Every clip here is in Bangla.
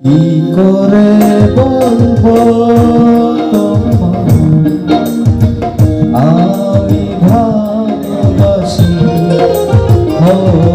কি করে বলব আমি ভালোবাসি ও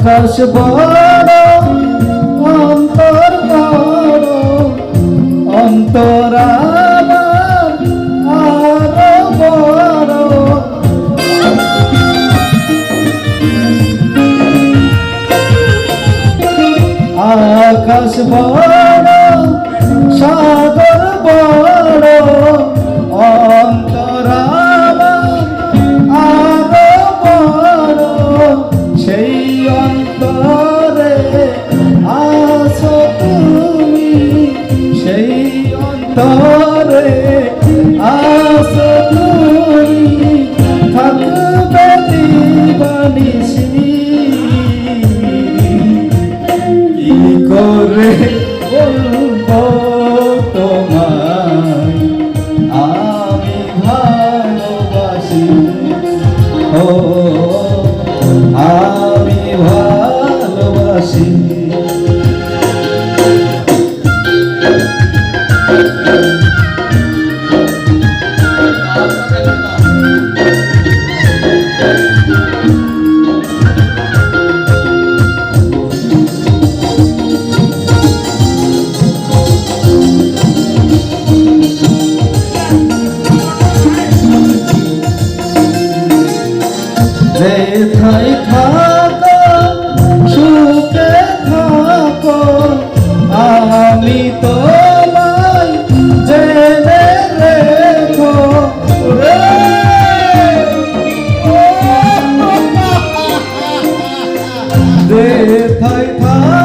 আকাশ বড় অন্তর বড়। অন্তর আকাশ বড় সাগর বড়। অন্তরে আসো তুমি থাকবে দিবানিসি যেথায় থাকো সুখে থাকো আমি তোমায় জেনে রেখো। রে। যেথায় থাকো